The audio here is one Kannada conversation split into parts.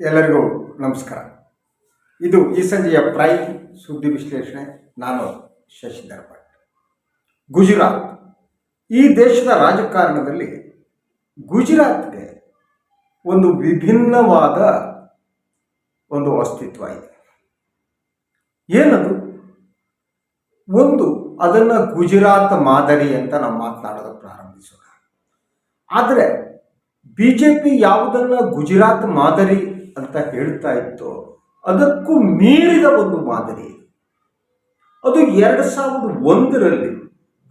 ಎಲ್ಲರಿಗೂ ನಮಸ್ಕಾರ. ಇದು ಈ ಸಂಜೆಯ ಪ್ರೈಮ್ ಸುದ್ದಿ ವಿಶ್ಲೇಷಣೆ. ನಾನು ಶಶಿಧರ್ ಭಟ್. ಗುಜರಾತ್. ಈ ದೇಶದ ರಾಜಕಾರಣದಲ್ಲಿ ಗುಜರಾತ್ಗೆ ಒಂದು ವಿಭಿನ್ನವಾದ ಒಂದು ಅಸ್ತಿತ್ವ ಇದೆ. ಏನದು? ಒಂದು ಅದನ್ನು ಗುಜರಾತ್ ಮಾದರಿ ಅಂತ ನಾವು ಮಾತನಾಡೋದು ಪ್ರಾರಂಭಿಸೋಣ. ಆದರೆ ಬಿ ಜೆ ಪಿ ಯಾವುದನ್ನು ಗುಜರಾತ್ ಮಾದರಿ ಅಂತ ಹೇಳ್ತಾ ಇತ್ತು. ಅದಕ್ಕೂ ಮೀರಿದ ಒಂದು ಮಾದರಿ ಅದು ಎರಡು ಸಾವಿರದ ಒಂದರಲ್ಲಿ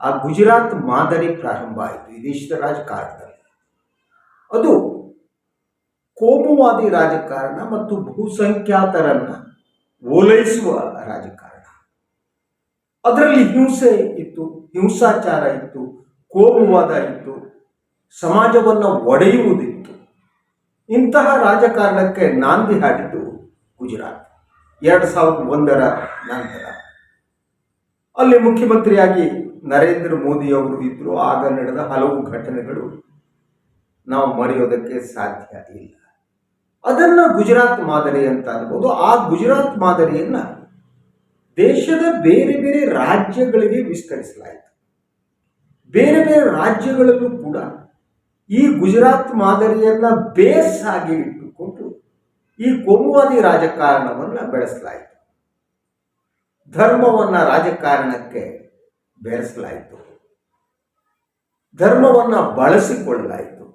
ಆ ಗುಜರಾತ್ ಮಾದರಿ ಪ್ರಾರಂಭ ಆಯಿತು ಈ ರಾಜಕಾರಣದಲ್ಲಿ. ಅದು ಕೋಮುವಾದಿ ರಾಜಕಾರಣ ಮತ್ತು ಬಹುಸಂಖ್ಯಾತರನ್ನ ಓಲೈಸುವ ರಾಜಕಾರಣ. ಅದರಲ್ಲಿ ಹಿಂಸೆ ಇತ್ತು, ಹಿಂಸಾಚಾರ ಇತ್ತು, ಕೋಮುವಾದ ಇತ್ತು, ಸಮಾಜವನ್ನು ಒಡೆಯುವುದಿತ್ತು ಇಂತಹ ರಾಜಕಾರಣಕ್ಕೆ ನಾಂದಿ ಹಾಡಿದ್ದು ಗುಜರಾತ್. ಎರಡು ಸಾವಿರದ ಒಂದರ ನಂತರ. ಅಲ್ಲಿ ಮುಖ್ಯಮಂತ್ರಿಯಾಗಿ ನರೇಂದ್ರ ಮೋದಿ ಅವರು ಇದ್ದರು ಆಗ ನಡೆದ ಹಲವು ಘಟನೆಗಳು ನಾವು ಮರೆಯೋದಕ್ಕೆ ಸಾಧ್ಯ ಇಲ್ಲ. ಅದನ್ನು ಗುಜರಾತ್ ಮಾದರಿ ಅಂತ ಅನ್ಬೋದು. ಆ ಗುಜರಾತ್ ಮಾದರಿಯನ್ನು ದೇಶದ ಬೇರೆ ಬೇರೆ ರಾಜ್ಯಗಳಿಗೆ ವಿಸ್ತರಿಸಲಾಯಿತು. ಬೇರೆ ಬೇರೆ ರಾಜ್ಯಗಳಲ್ಲೂ ಕೂಡ ಈ ಗುಜರಾತ್ ಮಾದರಿಯನ್ನ ಬೇಸ್ ಆಗಿ ಇಟ್ಟುಕೊಂಡು ಈ ಕೋಮುವಾದಿ ರಾಜಕಾರಣವನ್ನು ಬೆಳೆಸಲಾಯಿತು. ಧರ್ಮವನ್ನ ರಾಜಕಾರಣಕ್ಕೆ ಬೆರೆಸಲಾಯಿತು. ಧರ್ಮವನ್ನ ಬಳಸಿಕೊಳ್ಳಲಾಯಿತು.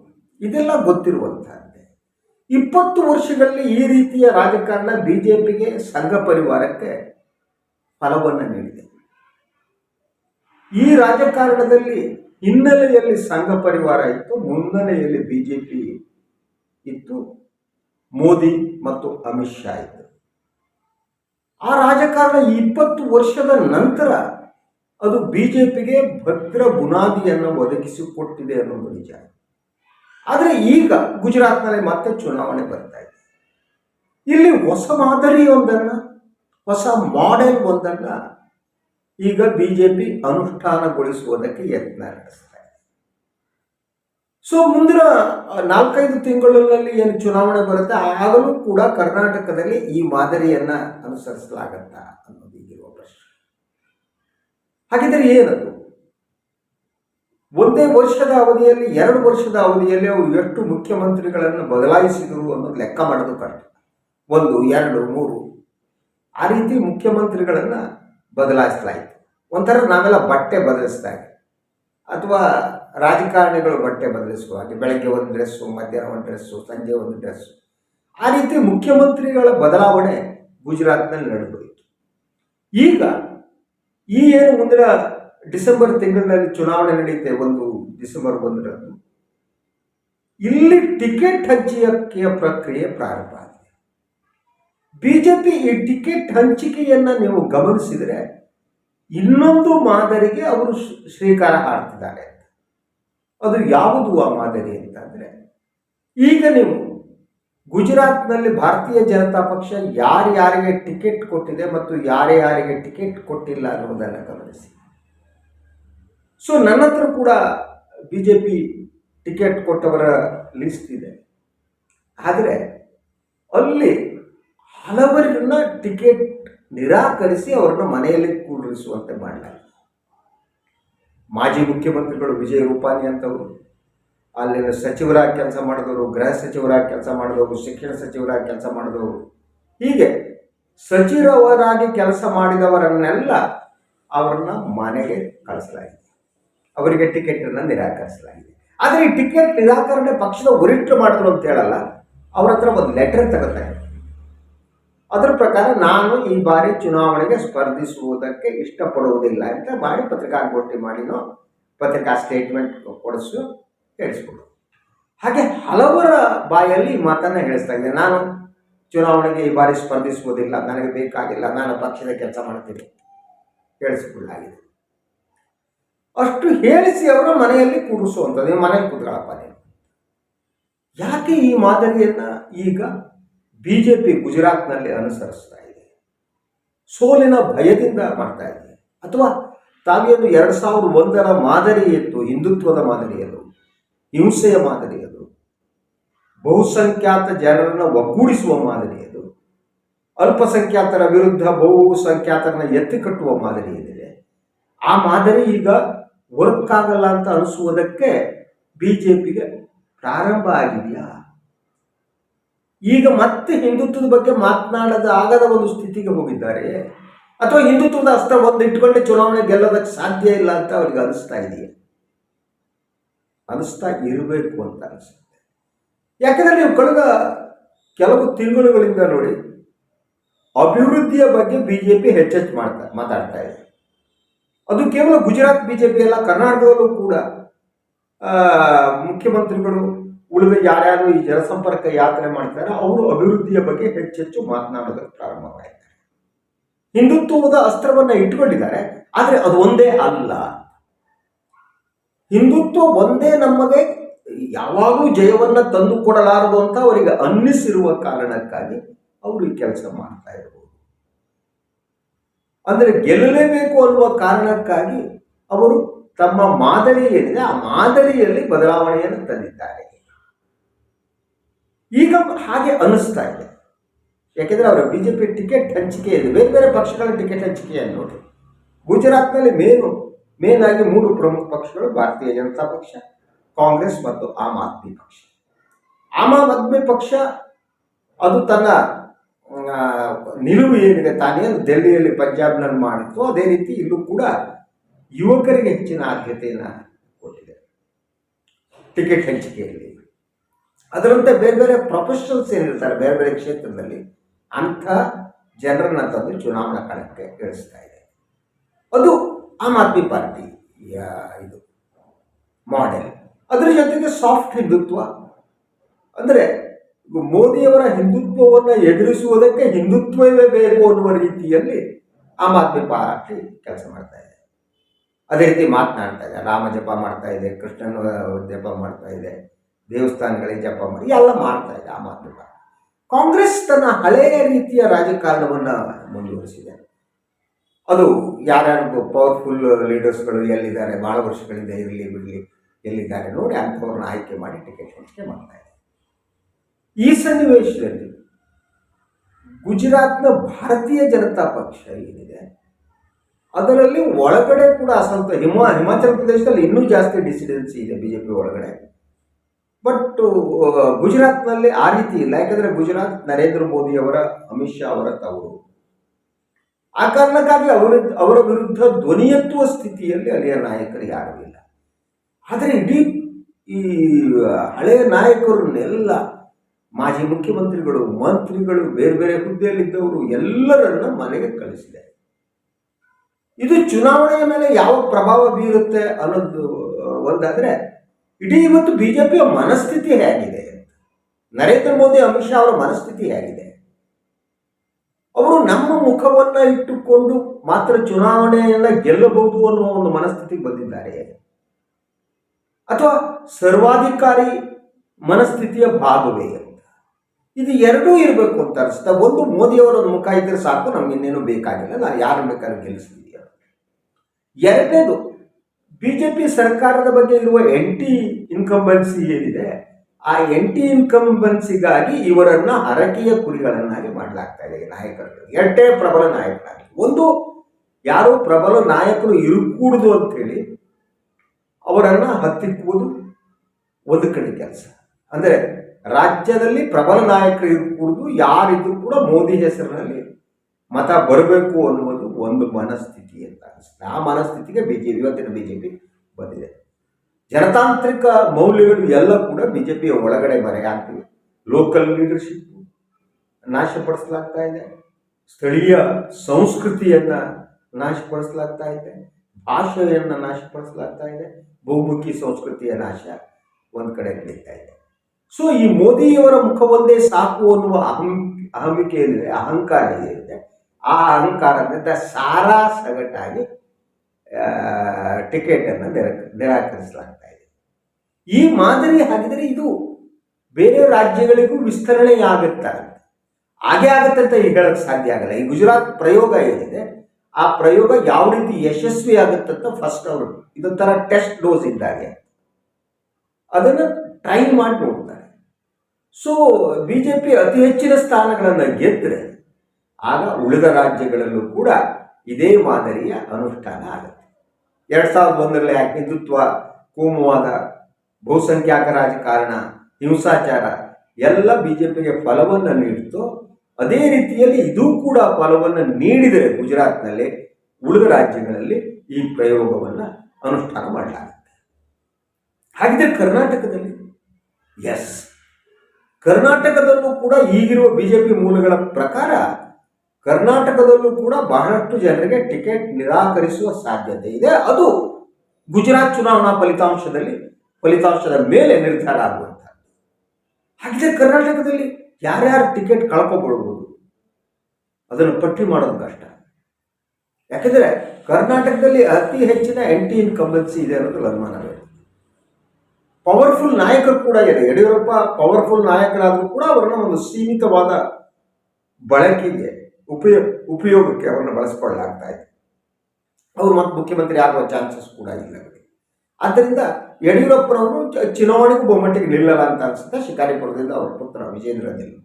ಇದೆಲ್ಲ ಗೊತ್ತಿರುವಂತಹದ್ದೇ. ಇಪ್ಪತ್ತು ವರ್ಷಗಳಲ್ಲಿ ಈ ರೀತಿಯ ರಾಜಕಾರಣ ಬಿಜೆಪಿಗೆ ಸಂಘ ಪರಿವಾರಕ್ಕೆ ಫಲವನ್ನು ನೀಡಿದೆ. ಈ ರಾಜಕಾರಣದಲ್ಲಿ ಹಿನ್ನೆಲೆಯಲ್ಲಿ ಸಂಘ ಪರಿವಾರ ಇತ್ತು, ಮುನ್ನೆಲೆಯಲ್ಲಿ ಬಿಜೆಪಿ ಇತ್ತು, ಮೋದಿ ಮತ್ತು ಅಮಿತ್ ಶಾ ಇತ್ತು ಆ ರಾಜಕಾರಣ ಇಪ್ಪತ್ತು ವರ್ಷದ ನಂತರ ಅದು ಬಿಜೆಪಿಗೆ ಭದ್ರ ಬುನಾದಿಯನ್ನು ಒದಗಿಸಿಕೊಟ್ಟಿದೆ ಅನ್ನೋದು ನಿಜ. ಆದರೆ ಈಗ ಗುಜರಾತ್ನಲ್ಲಿ ಮತ್ತೆ ಚುನಾವಣೆ ಬರ್ತಾ ಇದೆ. ಇಲ್ಲಿ ಹೊಸ ಮಾದರಿ ಮಾದರಿಯೊಂದನ್ನು, ಹೊಸ ಮಾಡೆಲ್ ಒಂದನ್ನು ಈಗ ಬಿಜೆಪಿ ಅನುಷ್ಠಾನಗೊಳಿಸುವುದಕ್ಕೆ ಯತ್ನ ನಡೆಸ್ತಾ ಇದೆ. ಸೊ ಮುಂದಿನ ನಾಲ್ಕೈದು ತಿಂಗಳಲ್ಲಿ ಏನು ಚುನಾವಣೆ ಬರುತ್ತೆ, ಆಗಲೂ ಕೂಡ ಕರ್ನಾಟಕದಲ್ಲಿ ಈ ಮಾದರಿಯನ್ನ ಅನುಸರಿಸಲಾಗತ್ತಾ ಅನ್ನೋದು ಈಗಿರುವ ಪ್ರಶ್ನೆ. ಹಾಗಿದ್ರೆ ಏನದು? ಒಂದೇ ವರ್ಷದ ಅವಧಿಯಲ್ಲಿ, ಎರಡು ವರ್ಷದ ಅವಧಿಯಲ್ಲಿ ಅವರು ಎಷ್ಟು ಮುಖ್ಯಮಂತ್ರಿಗಳನ್ನು ಬದಲಾಯಿಸಿದರು ಅನ್ನೋದು ಲೆಕ್ಕ ಮಾಡೋದು ಕಷ್ಟ. ಒಂದು, ಎರಡು, ಮೂರು. ಆ ರೀತಿ ಮುಖ್ಯಮಂತ್ರಿಗಳನ್ನು ಬದಲಾಯಿಸಲಾಯಿತು. ಒಂಥರ ನಾವೆಲ್ಲ ಬಟ್ಟೆ ಬದಲಿಸಿದಾಗ ಅಥವಾ ರಾಜಕಾರಣಿಗಳು ಬಟ್ಟೆ ಬದಲಿಸುವ ಹಾಗೆ ಬೆಳಗ್ಗೆ ಒಂದು ಡ್ರೆಸ್ಸು, ಮಧ್ಯಾಹ್ನ ಒಂದು ಡ್ರೆಸ್ಸು, ಸಂಜೆ ಒಂದು ಡ್ರೆಸ್ಸು ಆ ರೀತಿ ಮುಖ್ಯಮಂತ್ರಿಗಳ ಬದಲಾವಣೆ ಗುಜರಾತ್ನಲ್ಲಿ ನಡೆದೋಯಿತು ಈಗ ಈ ಏನು ಮುಂದಿನ ಡಿಸೆಂಬರ್ ತಿಂಗಳಿನಲ್ಲಿ ಚುನಾವಣೆ ನಡೆಯುತ್ತೆ ಒಂದು ಡಿಸೆಂಬರ್ ಒಂದರಂದು, ಇಲ್ಲಿ ಟಿಕೆಟ್ ಹಂಚಿಕೆಯ ಪ್ರಕ್ರಿಯೆ ಪ್ರಾರಂಭ ಆಗಿದೆ. ಬಿಜೆಪಿ ಈ ಟಿಕೆಟ್ ಹಂಚಿಕೆಯನ್ನ ನೀವು ಗಮನಿಸಿದರೆ ಇನ್ನೊಂದು ಮಾದರಿಗೆ ಅವರು ಶ್ರೀ- ಶ್ರೀಕಾರ ಹಾಡ್ತಿದ್ದಾರೆ. ಅದು ಯಾವುದು ಆ ಮಾದರಿ ಅಂತಂದರೆ ಈಗ ನೀವು ಗುಜರಾತ್ನಲ್ಲಿ ಭಾರತೀಯ ಜನತಾ ಪಕ್ಷ ಯಾರ್ಯಾರಿಗೆ ಟಿಕೆಟ್ ಕೊಟ್ಟಿದೆ ಮತ್ತು ಯಾರ್ಯಾರಿಗೆ ಟಿಕೆಟ್ ಕೊಟ್ಟಿಲ್ಲ ಅನ್ನೋದನ್ನು ಗಮನಿಸಿ. ಸೊ ನನ್ನ ಹತ್ರ ಕೂಡ ಬಿ ಜೆ ಪಿ ಟಿಕೆಟ್ ಕೊಟ್ಟವರ ಲಿಸ್ಟ್ ಇದೆ. ಆದರೆ ಅಲ್ಲಿ ಹಲವರನ್ನ ಟಿಕೆಟ್ ನಿರಾಕರಿಸಿ ಅವರನ್ನ ಮನೆಯಲ್ಲಿ ಕೂಡಿಸುವಂತೆ ಮಾಡಲಾಗಿದೆ ಮಾಜಿ ಮುಖ್ಯಮಂತ್ರಿಗಳು ವಿಜಯ್ ರೂಪಾನಿ ಅಂತವರು, ಅಲ್ಲಿನ ಸಚಿವರಾಗಿ ಕೆಲಸ ಮಾಡಿದವರು, ಗೃಹ ಸಚಿವರಾಗಿ ಕೆಲಸ ಮಾಡಿದವರು, ಶಿಕ್ಷಣ ಸಚಿವರಾಗಿ ಕೆಲಸ ಮಾಡಿದವರು. ಹೀಗೆ ಸಚಿವರಾಗಿ ಕೆಲಸ ಮಾಡಿದವರನ್ನೆಲ್ಲ ಅವರನ್ನ ಮನೆಗೆ ಕಳಿಸಲಾಗಿದೆ. ಅವರಿಗೆ ಟಿಕೆಟನ್ನು ನಿರಾಕರಿಸಲಾಗಿದೆ. ಆದರೆ ಈ ಟಿಕೆಟ್ ನಿರಾಕರಣೆ ಪಕ್ಷದ ವರಿಷ್ಠರು ಮಾಡಿದ್ರು ಅಂತ ಹೇಳಲ್ಲ, ಅವ್ರ ಹತ್ರ ಒಂದು ಲೆಟರ್ ತಗೋತಾರೆ ಅದರ ಪ್ರಕಾರ ನಾನು ಈ ಬಾರಿ ಚುನಾವಣೆಗೆ ಸ್ಪರ್ಧಿಸುವುದಕ್ಕೆ ಇಷ್ಟಪಡುವುದಿಲ್ಲ ಅಂತ ಮಾಡಿ ಪತ್ರಿಕಾಗೋಷ್ಠಿ ಮಾಡಿನೋ ಪತ್ರಿಕಾ ಸ್ಟೇಟ್ಮೆಂಟ್ ಕೊಡಿಸು, ಹೇಳಿಸ್ಕೊಡು. ಹಾಗೆ ಹಲವರ ಬಾಯಲ್ಲಿ ಮಾತನ್ನು ಹೇಳಿಸ್ತಾ ಇದ್ದೆ. ನಾನು ಚುನಾವಣೆಗೆ ಈ ಬಾರಿ ಸ್ಪರ್ಧಿಸುವುದಿಲ್ಲ, ನನಗೆ ಬೇಕಾಗಿಲ್ಲ, ನಾನು ಪಕ್ಷದ ಕೆಲಸ ಮಾಡ್ತೀನಿ. ಹೇಳಿಸ್ಕೊಳ್ಳಾಗಿದೆ ಅಷ್ಟು ಹೇಳಿಸಿ ಅವರ ಮನೆಯಲ್ಲಿ ಕೂರಿಸುವಂಥದ್ದು. ನೀವು ಮನೆಯಲ್ಲಿ ಕೂತ್ಕೊಳ್ಳಪ್ಪ ನೀವು. ಯಾಕೆ ಈ ಮಾದರಿಯನ್ನು ಈಗ ಬಿ ಜೆ ಪಿ ಗುಜರಾತ್ನಲ್ಲಿ ಅನುಸರಿಸ್ತಾ ಇದೆ. ಸೋಲಿನ ಭಯದಿಂದ ಮಾಡ್ತಾ ಇದೆ. ಅಥವಾ ತಾವೇನು ಎರಡು ಸಾವಿರದ ಒಂದರ ಮಾದರಿ ಇತ್ತು ಹಿಂದುತ್ವದ ಮಾದರಿಯದು, ಹಿಂಸೆಯ ಮಾದರಿಯದು, ಬಹುಸಂಖ್ಯಾತ ಜನರನ್ನು ಒಗ್ಗೂಡಿಸುವ ಮಾದರಿ ಅದು ಅಲ್ಪಸಂಖ್ಯಾತರ ವಿರುದ್ಧ ಬಹುಸಂಖ್ಯಾತರನ್ನ ಎತ್ತಿ ಕಟ್ಟುವ ಮಾದರಿ ಏನಿದೆ ಆ ಮಾದರಿ ಈಗ ವರ್ಕ್ ಆಗಲ್ಲ ಅಂತ ಅನಿಸುವುದಕ್ಕೆ ಬಿಜೆಪಿಗೆ ಪ್ರಾರಂಭ ಆಗಿದೆಯಾ? ಈಗ ಮತ್ತೆ ಹಿಂದುತ್ವದ ಬಗ್ಗೆ ಮಾತನಾಡದ ಆಗದ ಒಂದು ಸ್ಥಿತಿಗೆ ಹೋಗಿದ್ದಾರೆ. ಅಥವಾ ಹಿಂದುತ್ವದ ಅಸ್ತ್ರ ಒಂದು ಇಟ್ಕೊಂಡೆ ಚುನಾವಣೆ ಗೆಲ್ಲೋದಕ್ಕೆ ಸಾಧ್ಯ ಇಲ್ಲ ಅಂತ ಅವ್ರಿಗೆ ಅನಿಸ್ತಾ ಇದೆಯಾ? ಅನಿಸ್ತಾ ಇರಬೇಕು ಅಂತ ಅನಿಸುತ್ತೆ. ಯಾಕಂದ್ರೆ ನೀವು ಕಳೆದ ಕೆಲವು ತಿಂಗಳುಗಳಿಂದ ನೋಡಿ, ಅಭಿವೃದ್ಧಿಯ ಬಗ್ಗೆ ಬಿಜೆಪಿ ಹೆಚ್ಚೆಚ್ಚು ಮಾಡ್ತಾ, ಮಾತಾಡ್ತಾ ಇದೆ. ಅದು ಕೇವಲ ಗುಜರಾತ್ ಬಿಜೆಪಿ ಅಲ್ಲ, ಕರ್ನಾಟಕದಲ್ಲೂ ಕೂಡ ಮುಖ್ಯಮಂತ್ರಿಗಳು ಉಳಿದ ಯಾರ್ಯಾರು ಈ ಜನಸಂಪರ್ಕ ಯಾತ್ರೆ ಮಾಡ್ತಾರೆ ಅವರು ಅಭಿವೃದ್ಧಿಯ ಬಗ್ಗೆ ಹೆಚ್ಚೆಚ್ಚು ಮಾತನಾಡೋದಕ್ಕೆ ಪ್ರಾರಂಭ ಮಾಡಿದ್ದಾರೆ. ಹಿಂದುತ್ವದ ಅಸ್ತ್ರವನ್ನ ಇಟ್ಕೊಂಡಿದ್ದಾರೆ ಆದರೆ ಅದು ಒಂದೇ ಅಲ್ಲ. ಹಿಂದುತ್ವ ಒಂದೇ ನಮಗೆ ಯಾವಾಗಲೂ ಜಯವನ್ನ ತಂದು ಕೊಡಲಾರದು ಅಂತ ಅವರಿಗೆ ಅನ್ನಿಸಿರುವ ಕಾರಣಕ್ಕಾಗಿ ಅವರು ಈ ಕೆಲಸ ಮಾಡ್ತಾ ಇರಬಹುದು ಅಂದರೆ ಗೆಲ್ಲಲೇಬೇಕು ಅನ್ನುವ ಕಾರಣಕ್ಕಾಗಿ ಅವರು ತಮ್ಮ ಮಾದರಿ ಏನಿದೆ ಆ ಮಾದರಿಯಲ್ಲಿ ಬದಲಾವಣೆಯನ್ನು ತಂದಿದ್ದಾರೆ. ಈಗ ಹಾಗೆ ಅನಿಸ್ತಾ ಇದೆ. ಯಾಕೆಂದರೆ ಅವರ ಬಿ ಜೆ ಪಿ ಟಿಕೆಟ್ ಹಂಚಿಕೆ ಇದೆ. ಬೇರೆ ಬೇರೆ ಪಕ್ಷಗಳ ಟಿಕೆಟ್ ಹಂಚಿಕೆಯನ್ನು ನೋಡಿ. ಗುಜರಾತ್ನಲ್ಲಿ ಮೇನು ಮೇನ್ ಆಗಿ ಮೂರು ಪ್ರಮುಖ ಪಕ್ಷಗಳು ಭಾರತೀಯ ಜನತಾ ಪಕ್ಷ, ಕಾಂಗ್ರೆಸ್ ಮತ್ತು ಆಮ್ ಆದ್ಮಿ ಪಕ್ಷ. ಆಮ್ ಆದ್ಮಿ ಪಕ್ಷ ಅದು ತನ್ನ ನಿಲುವು ಏನಿದೆ ತಾನೇ ದೆಹಲಿಯಲ್ಲಿ ಪಂಜಾಬ್ನಲ್ಲಿ ಮಾಡಿತ್ತು. ಅದೇ ರೀತಿ ಇಲ್ಲೂ ಕೂಡ ಯುವಕರಿಗೆ ಹೆಚ್ಚಿನ ಆದ್ಯತೆಯನ್ನು ಕೊಟ್ಟಿದೆ. ಟಿಕೆಟ್ ಹಂಚಿಕೆಯಲ್ಲಿ. ಅದರಂತೆ ಬೇರೆ ಬೇರೆ ಪ್ರೊಫೆಷನಲ್ಸ್ ಏನಿರ್ತಾರೆ, ಬೇರೆ ಬೇರೆ ಕ್ಷೇತ್ರದಲ್ಲಿ ಅಂಥ ಜನರನ್ನ ತಂದು ಚುನಾವಣಾ ಕಣಕ್ಕೆ ಇಳಿಸ್ತಾ ಇದೆ. ಅದು ಆಮ್ ಆದ್ಮಿ ಪಾರ್ಟಿ ಇದು ಮಾಡೆಲ್ ಅದರ ಜೊತೆಗೆ ಸಾಫ್ಟ್ ಹಿಂದುತ್ವ. ಅಂದರೆ ಮೋದಿಯವರ ಹಿಂದುತ್ವವನ್ನು ಎದುರಿಸುವುದಕ್ಕೆ ಹಿಂದುತ್ವವೇ ಬೇಕು ಅನ್ನುವ ರೀತಿಯಲ್ಲಿ ಆಮ್ ಆದ್ಮಿ ಪಾರ್ಟಿ ಕೆಲಸ ಮಾಡ್ತಾ ಇದೆ. ಅದೇ ರೀತಿ ಮಾತನಾಡ್ತಾ ಇದೆ, ರಾಮ ಜಪ ಮಾಡ್ತಾ ಇದೆ, ಕೃಷ್ಣನ ಜಪ ಮಾಡ್ತಾ ಇದೆ. ದೇವಸ್ಥಾನಗಳಿಗೆ ಜಪ ಮಾಡಿ, ಎಲ್ಲ ಮಾಡ್ತಾ ಇದೆ ಆ ಮಾತು. ಕಾಂಗ್ರೆಸ್ ತನ್ನ ಹಳೆಯ ರೀತಿಯ ರಾಜಕಾರಣವನ್ನು ಮುಂದುವರಿಸಿದೆ. ಅದು ಯಾರ್ಯಾರು ಪವರ್ಫುಲ್ ಲೀಡರ್ಸ್ಗಳು ಎಲ್ಲಿದ್ದಾರೆ ಭಾಳ ವರ್ಷಗಳಿಂದ ಇರಲಿ ಬಿಡಲಿ, ಎಲ್ಲಿದ್ದಾರೆ ನೋಡಿ ಅಂಥವ್ರನ್ನ ಆಯ್ಕೆ ಮಾಡಿ ಟಿಕೆಟ್ ಹಂಚಿಕೆ ಮಾಡ್ತಾ ಇದೆ ಈ ಸನ್ನಿವೇಶದಲ್ಲಿ ಗುಜರಾತ್ನ ಭಾರತೀಯ ಜನತಾ ಪಕ್ಷ ಏನಿದೆ, ಅದರಲ್ಲಿ ಒಳಗಡೆ ಕೂಡ ಅಸಂತ ಹಿಮ, ಹಿಮಾಚಲ ಪ್ರದೇಶದಲ್ಲಿ ಇನ್ನೂ ಜಾಸ್ತಿ ಡಿಸಿಡೆನ್ಸಿ ಇದೆ ಬಿ ಜೆ ಪಿ ಒಳಗಡೆ. ಬಟ್ ಗುಜರಾತ್ನಲ್ಲಿ ಆ ರೀತಿ ಇಲ್ಲ. ಯಾಕಂದರೆ ಗುಜರಾತ್ ನರೇಂದ್ರ ಮೋದಿ ಅವರ ಅಮಿತ್ ಶಾ ಅವರ ತವರು. ಆ ಕಾರಣಕ್ಕಾಗಿ ಅವರ ಅವರ ವಿರುದ್ಧ ಧ್ವನಿ ಎತ್ತುವ ಸ್ಥಿತಿಯಲ್ಲಿ ಅಲ್ಲಿಯ ನಾಯಕರು ಯಾರೂ ಇಲ್ಲ. ಆದರೆ ಇಡೀ ಈ ಹಳೆಯ ನಾಯಕರನ್ನೆಲ್ಲ ಮಾಜಿ ಮುಖ್ಯಮಂತ್ರಿಗಳು, ಮಂತ್ರಿಗಳು, ಬೇರೆ ಬೇರೆ ಹುದ್ದೆಯಲ್ಲಿದ್ದವರು ಎಲ್ಲರನ್ನ ಮನೆಗೆ ಕಳಿಸಿದೆ. ಇದು ಚುನಾವಣೆಯ ಮೇಲೆ ಯಾವ ಪ್ರಭಾವ ಬೀರುತ್ತೆ ಅನ್ನೋದು ಒಂದಾದ್ರೆ ಇಡೀ ಇವತ್ತು ಬಿಜೆಪಿಯ ಮನಸ್ಥಿತಿ ಹೇಗಿದೆ? ನರೇಂದ್ರ ಮೋದಿ, ಅಮಿತ್ ಶಾ ಅವರ ಮನಸ್ಥಿತಿ ಹೇಗಿದೆ? ಅವರು ನಮ್ಮ ಮುಖವನ್ನ ಇಟ್ಟುಕೊಂಡು ಮಾತ್ರ ಚುನಾವಣೆಯನ್ನ ಗೆಲ್ಲಬಹುದು ಅನ್ನುವ ಒಂದು ಮನಸ್ಥಿತಿಗೆ ಬಂದಿದ್ದಾರೆ. ಅಥವಾ ಸರ್ವಾಧಿಕಾರಿ ಮನಸ್ಥಿತಿಯ ಭಾಗವೇ ಅಂತ. ಇದು ಎರಡೂ ಇರಬೇಕು ಅಂತ ಅನಿಸ್ತಾ ಒಂದು ಮೋದಿಯವರ ಮುಖ ಇದ್ರೆ ಸಾಕು, ನಮ್ಗೆ ಇನ್ನೇನು ಬೇಕಾಗಿಲ್ಲ. ನಾನು ಯಾರು ಬೇಕಾದ್ರೂ ಗೆಲ್ಲಿಸ್ತೀವಿ ಅಂತ. ಜೆ ಬಿಜೆಪಿ ಸರ್ಕಾರದ ಬಗ್ಗೆ ಇರುವ ಎಂಟಿ ಇನ್ಕಂಬನ್ಸಿ ಏನಿದೆ, ಆ ಎಂಟಿ ಇನ್ಕಂಬನ್ಸಿಗಾಗಿ ಇವರನ್ನ ಹರಕೆಯ ಕುರಿಗಳನ್ನಾಗಿ ಮಾಡಲಾಗ್ತಾ ಇದೆ ನಾಯಕರು ಎರಡೇ ಪ್ರಬಲ ನಾಯಕರಾಗಿ ಒಂದು, ಯಾರು ಪ್ರಬಲ ನಾಯಕರು ಇರಕೂಡುದು ಅಂತೇಳಿ ಅವರನ್ನ ಹತ್ತಿಕ್ಕುವುದು ಒಂದು ಕಡೆ ಕೆಲಸ ಅಂದರೆ ರಾಜ್ಯದಲ್ಲಿ ಪ್ರಬಲ ನಾಯಕರು ಇರಕೂಡುದು, ಯಾರಿದ್ರು ಕೂಡ ಮೋದಿ ಹೆಸರಿನಲ್ಲಿ ಮತ ಬರಬೇಕು ಅನ್ನುವುದು ಒಂದು ಮನಸ್ಥಿತಿ ಅಂತ ಅನಿಸ್ತದೆ ಆ ಮನಸ್ಥಿತಿಗೆ ಬಿಜೆಪಿ, ಇವತ್ತಿನ ಬಿಜೆಪಿ ಬಂದಿದೆ. ಜನತಾಂತ್ರಿಕ ಮೌಲ್ಯಗಳು ಎಲ್ಲ ಕೂಡ ಬಿಜೆಪಿಯ ಒಳಗಡೆ ಮರೆಯಾಗ್ತಿವೆ ಲೋಕಲ್ ಲೀಡರ್ಶಿಪ್ ನಾಶಪಡಿಸಲಾಗ್ತಾ ಇದೆ. ಸ್ಥಳೀಯ ಸಂಸ್ಕೃತಿಯನ್ನ ನಾಶಪಡಿಸಲಾಗ್ತಾ ಇದೆ. ಭಾಷೆಯನ್ನು ನಾಶಪಡಿಸಲಾಗ್ತಾ ಇದೆ. ಬಹುಮುಖಿ ಸಂಸ್ಕೃತಿಯ ನಾಶ ಒಂದು ಕಡೆ ನಡೀತಾ ಇದೆ. ಸೊ ಈ ಮೋದಿಯವರ ಮುಖವೊಂದೇ ಸಾಕು ಅನ್ನುವ ಅಹಂ, ಅಹಮಿಕೆ ಏನಿದೆ, ಅಹಂಕಾರ ಏನಿದೆ ಆ ಅಹಂಕಾರದಿಂದ ಸಾರಾ ಸಗಟಾಗಿ ಟಿಕೆಟನ್ನು ನಿರ ನಿರಾಕರಿಸಲಾಗ್ತಾ ಇದೆ. ಈ ಮಾದರಿ ಹಾಕಿದರೆ ಇದು ಬೇರೆ ರಾಜ್ಯಗಳಿಗೂ ವಿಸ್ತರಣೆಯಾಗುತ್ತಾ ಹಾಗೆ ಆಗುತ್ತೆ ಅಂತ ಈಗ ಹೇಳಕ್ ಸಾಧ್ಯ ಆಗಲ್ಲ. ಈ ಗುಜರಾತ್ ಪ್ರಯೋಗ ಏನಿದೆ, ಆ ಪ್ರಯೋಗ ಯಾವ ರೀತಿ ಯಶಸ್ವಿ ಆಗುತ್ತಂತ ಫಸ್ಟ್ ಅವರು ಇದೊಂಥರ ಟೆಸ್ಟ್ ಡೋಸ್ ಇದ್ದಾಗೆ. ಅದನ್ನು ಟ್ರೈ ಮಾಡಿ ನೋಡ್ತಾರೆ. ಸೊ ಬಿ ಜೆ ಪಿ ಅತಿ ಹೆಚ್ಚಿನ ಸ್ಥಾನಗಳನ್ನು ಗೆದ್ದರೆ ಆಗ ಉಳಿದ ರಾಜ್ಯಗಳಲ್ಲೂ ಕೂಡ ಇದೇ ಮಾದರಿಯ ಅನುಷ್ಠಾನ ಆಗುತ್ತೆ. ಎರಡು ಸಾವಿರದ ಒಂದರಲ್ಲಿ ಹಿಂದುತ್ವ ಕೋಮುವಾದ ಬಹುಸಂಖ್ಯಾತ ರಾಜಕಾರಣ, ಹಿಂಸಾಚಾರ, ಎಲ್ಲ ಬಿ ಜೆ ಪಿಗೆ ಫಲವನ್ನು ನೀಡಿತು, ಅದೇ ರೀತಿಯಲ್ಲಿ ಇದು ಕೂಡ ಫಲವನ್ನು ನೀಡಿದರೆ ಗುಜರಾತ್ನಲ್ಲಿ ಉಳಿದ ರಾಜ್ಯಗಳಲ್ಲಿ ಈ ಪ್ರಯೋಗವನ್ನು ಅನುಷ್ಠಾನ ಮಾಡಲಾಗುತ್ತೆ. ಹಾಗಿದ್ರೆ ಕರ್ನಾಟಕದಲ್ಲಿ? ಎಸ್ ಕರ್ನಾಟಕದಲ್ಲೂ ಕೂಡ ಈಗಿರುವ ಬಿಜೆಪಿ ಮೂಲಗಳ ಪ್ರಕಾರ ಕರ್ನಾಟಕದಲ್ಲೂ ಕೂಡ ಬಹಳಷ್ಟು ಜನರಿಗೆ ಟಿಕೆಟ್ ನಿರಾಕರಿಸುವ ಸಾಧ್ಯತೆ ಇದೆ. ಅದು ಗುಜರಾತ್ ಚುನಾವಣಾ ಫಲಿತಾಂಶದಲ್ಲಿ, ಫಲಿತಾಂಶದ ಮೇಲೆ ನಿರ್ಧಾರ ಆಗುವಂಥದ್ದು. ಹಾಗಿದ್ರೆ ಕರ್ನಾಟಕದಲ್ಲಿ ಯಾರ್ಯಾರು ಟಿಕೆಟ್ ಕಳ್ಕೊಬಹುದು ಅದನ್ನು ಪಟ್ಟಿ ಮಾಡೋದು ಕಷ್ಟ. ಯಾಕೆಂದರೆ ಕರ್ನಾಟಕದಲ್ಲಿ ಅತಿ ಹೆಚ್ಚಿನ ಎಂಟಿ ಇನ್ಕಂಬೆನ್ಸಿ ಇದೆ ಅನ್ನೋದು ಅನುಮಾನವೇ. ಪವರ್ಫುಲ್ ನಾಯಕರು ಕೂಡ ಇದೆ. ಯಡಿಯೂರಪ್ಪ ಪವರ್ಫುಲ್ ನಾಯಕರಾದರೂ ಕೂಡ ಅವರನ್ನ ಒಂದು ಸೀಮಿತವಾದ ಬಳಕೆಗೆ ಉಪಯೋಗ ಉಪಯೋಗಕ್ಕೆ ಅವರನ್ನು ಬಳಸಿಕೊಳ್ಳಲಾಗ್ತಾ ಇದೆ. ಅವರು ಮತ್ತೆ ಮುಖ್ಯಮಂತ್ರಿ ಆಗುವ ಚಾನ್ಸಸ್ ಕೂಡ ಇಲ್ಲ ಆದ್ದರಿಂದ ಯಡಿಯೂರಪ್ಪನವರು ಚುನಾವಣೆಗೂ ಬಹುಮಟ್ಟಿಗೆ ನಿಲ್ಲಲ್ಲ ಅಂತ ಅನ್ಸುತ್ತೆ ಶಿಕಾರಿಪುರದಿಂದ ಅವರ ಪುತ್ರ ವಿಜೇಂದ್ರ ನಿಲ್ಲು.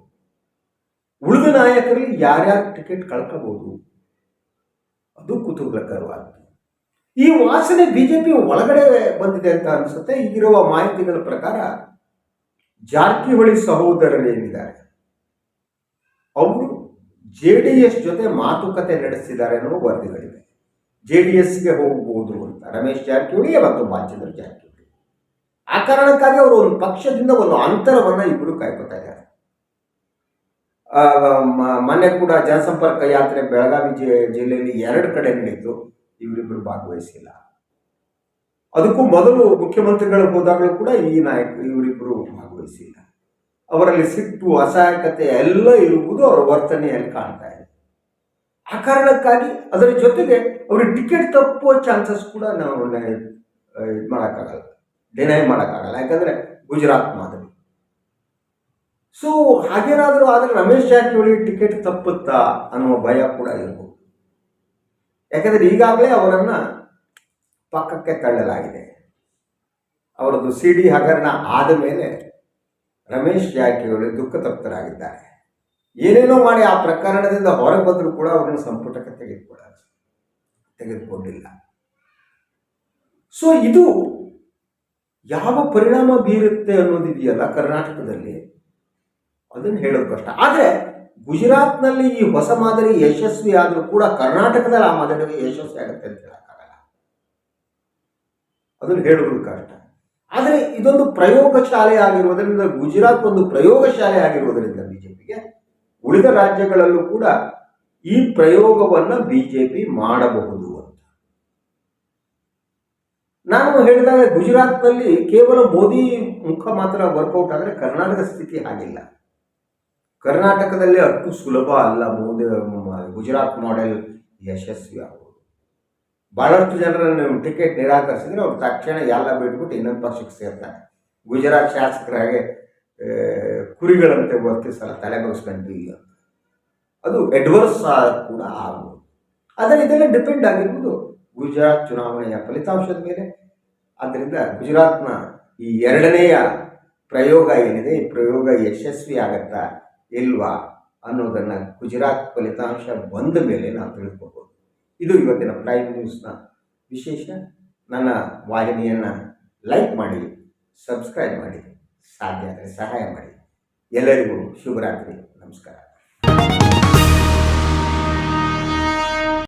ಉಳಿದ ನಾಯಕರಲ್ಲಿ ಯಾರ್ಯಾರು ಟಿಕೆಟ್ ಕಳ್ಕೋಬಹುದು ಅದು ಕುತೂಹಲಕರವಾಗಿದೆ ಈ ವಾಸನೆ ಬಿಜೆಪಿ ಒಳಗಡೆ ಬಂದಿದೆ ಅಂತ ಅನಿಸುತ್ತೆ. ಈಗಿರುವ ಮಾಹಿತಿಗಳ ಪ್ರಕಾರ ಜಾರಕಿಹೊಳಿ ಸಹೋದರರೇನಿದ್ದಾರೆ ಅವರು ಜೆ ಡಿ ಎಸ್ ಜೊತೆ ಮಾತುಕತೆ ನಡೆಸಿದ್ದಾರೆ ಅನ್ನುವ ವರದಿಗಳಿವೆ. ಜೆ ಡಿ ಎಸ್ಗೆ ಹೋಗಬಹುದು ಅಂತ ರಮೇಶ್ ಜಾರಕಿಹೊಳಿ ಮತ್ತು ಬಾಚ್ಯಂದ್ರ ಜಾರಕಿಹೊಳಿ. ಆ ಕಾರಣಕ್ಕಾಗಿ ಅವರು ಒಂದು ಪಕ್ಷದಿಂದ ಒಂದು ಅಂತರವನ್ನು ಇಬ್ಬರು ಕಾಯ್ಕೊತಾ ಇದ್ದಾರೆ. ಮೊನ್ನೆ ಕೂಡ ಜನಸಂಪರ್ಕ ಯಾತ್ರೆ ಬೆಳಗಾವಿ ಜಿಲ್ಲೆಯಲ್ಲಿ ಎರಡು ಕಡೆ ನಡೆಯಿತು. ಇವರಿಬ್ಬರು ಭಾಗವಹಿಸಿಲ್ಲ. ಅದಕ್ಕೂ ಮೊದಲು ಮುಖ್ಯಮಂತ್ರಿಗಳು ಹೋದಾಗಲೂ ಕೂಡ ಈ ನಾಯಕ ಇವರಿಬ್ಬರು ಭಾಗವಹಿಸಿಲ್ಲ. ಅವರಲ್ಲಿ ಸಿಟ್ಟು, ಅಸಹಾಯಕತೆ ಎಲ್ಲ ಇರುವುದು ಅವರ ವರ್ತನೆಯಲ್ಲಿ ಕಾಣ್ತಾ ಇದೆ. ಆ ಕಾರಣಕ್ಕಾಗಿ ಅದರ ಜೊತೆಗೆ ಅವ್ರಿಗೆ ಟಿಕೆಟ್ ತಪ್ಪುವ ಚಾನ್ಸಸ್ ಕೂಡ ನಾವು ಇದು ಮಾಡೋಕ್ಕಾಗಲ್ಲ ಡಿನೈ ಮಾಡೋಕ್ಕಾಗಲ್ಲ. ಯಾಕಂದರೆ ಗುಜರಾತ್ ಮಾದರಿ. ಸೊ ಹಾಗೇನಾದರೂ ಆದರೆ ರಮೇಶ್ ಜಾರಕಿಹೊಳಿ ಟಿಕೆಟ್ ತಪ್ಪುತ್ತಾ ಅನ್ನುವ ಭಯ ಕೂಡ ಇರಬಹುದು ಯಾಕಂದರೆ ಈಗಾಗಲೇ ಅವರನ್ನು ಪಕ್ಕಕ್ಕೆ ತಳ್ಳಲಾಗಿದೆ. ಅವರದ್ದು ಸಿ ಡಿ ಹಗರಣ ಆದ ಮೇಲೆ ರಮೇಶ್ ಜಾರಕಿಹೊಳಿ ದುಃಖ ತಪ್ತರಾಗಿದ್ದಾರೆ ಏನೇನೋ ಮಾಡಿ ಆ ಪ್ರಕರಣದಿಂದ ಹೊರಗೆ ಬಂದರೂ ಕೂಡ ಅವರನ್ನು ಸಂಪುಟಕ್ಕೆ ತೆಗೆದುಕೊಳ್ಳ ತೆಗೆದುಕೊಂಡಿಲ್ಲ. ಸೊ ಇದು ಯಾವ ಪರಿಣಾಮ ಬೀರುತ್ತೆ ಅನ್ನೋದಿದೆಯಲ್ಲ ಕರ್ನಾಟಕದಲ್ಲಿ? ಅದನ್ನು ಹೇಳೋದು ಕಷ್ಟ. ಆದರೆ ಗುಜರಾತ್ನಲ್ಲಿ ಈ ಹೊಸ ಮಾದರಿ ಯಶಸ್ವಿ ಆದರೂ ಕೂಡ ಕರ್ನಾಟಕದಲ್ಲಿ ಆ ಮಾದರಿ ಯಶಸ್ವಿ ಆಗುತ್ತೆ ಅಂತ ಹೇಳೋಕ್ಕಾಗಲ್ಲ. ಅದನ್ನು ಹೇಳೋದು ಕಷ್ಟ. ಆದರೆ ಇದೊಂದು ಪ್ರಯೋಗಶಾಲೆ ಆಗಿರುವುದರಿಂದ ಗುಜರಾತ್ ಒಂದು ಪ್ರಯೋಗಶಾಲೆ ಆಗಿರುವುದರಿಂದ ಬಿಜೆಪಿಗೆ ಉಳಿದ ರಾಜ್ಯಗಳಲ್ಲೂ ಕೂಡ ಈ ಪ್ರಯೋಗವನ್ನು ಬಿಜೆಪಿ ಮಾಡಬಹುದು ಅಂತ. ನಾನು ಹೇಳಿದಾಗ ಗುಜರಾತ್ನಲ್ಲಿ ಕೇವಲ ಮೋದಿ ಮುಖ ಮಾತ್ರ ವರ್ಕೌಟ್ ಆದರೆ ಕರ್ನಾಟಕ ಸ್ಥಿತಿ ಆಗಿಲ್ಲ ಕರ್ನಾಟಕದಲ್ಲಿ ಅಷ್ಟು ಸುಲಭ ಅಲ್ಲ ಮೋದಿ, ಗುಜರಾತ್ ಮಾಡೆಲ್ ಯಶಸ್ವಿ ಆಗುವುದು. ಭಾಳಷ್ಟು ಜನರನ್ನು ಟಿಕೆಟ್ ನಿರಾಕರಿಸಿದ್ರೆ ಅವ್ರು ತಕ್ಷಣ ಎಲ್ಲ ಬಿಟ್ಬಿಟ್ಟು ಇನ್ನೊಂದು ಪಕ್ಷಕ್ಕೆ ಸೇರ್ತಾರೆ. ಗುಜರಾತ್ ಶಾಸಕರ ಹಾಗೆ ಕುರಿಗಳಂತೆ ವರ್ತಿಸಲ್ಲ, ತಲೆ ಬಗ್ಸ್ಕೊಂಡ್ವಿ ಅದು ಎಡ್ವರ್ಸ್ ಕೂಡ ಆಗ್ಬೋದು. ಆದರೆ ಇದೆಲ್ಲ ಡಿಪೆಂಡ್ ಆಗಿರ್ಬೋದು. ಗುಜರಾತ್ ಚುನಾವಣೆಯ ಫಲಿತಾಂಶದ ಮೇಲೆ. ಆದ್ದರಿಂದ ಗುಜರಾತ್ನ ಈ ಎರಡನೆಯ ಪ್ರಯೋಗ ಏನಿದೆ, ಈ ಪ್ರಯೋಗ ಯಶಸ್ವಿ ಆಗತ್ತಾ ಇಲ್ವಾ ಅನ್ನೋದನ್ನು ಗುಜರಾತ್ ಫಲಿತಾಂಶ ಬಂದ ಮೇಲೆ ನಾವು ತಿಳ್ಕೊಬೋದು. ಇದು ಇವತ್ತಿನ ಪ್ರೈಮ್ ನ್ಯೂಸ್ನ ವಿಶೇಷ. ನನ್ನ ವಾಹಿನಿಯನ್ನು ಲೈಕ್ ಮಾಡಿ ಸಬ್ಸ್ಕ್ರೈಬ್ ಮಾಡಿ, ಸಾಧ್ಯ ಆದರೆ ಸಹಾಯ ಮಾಡಿ. ಎಲ್ಲರಿಗೂ ಶುಭರಾತ್ರಿ. ನಮಸ್ಕಾರ.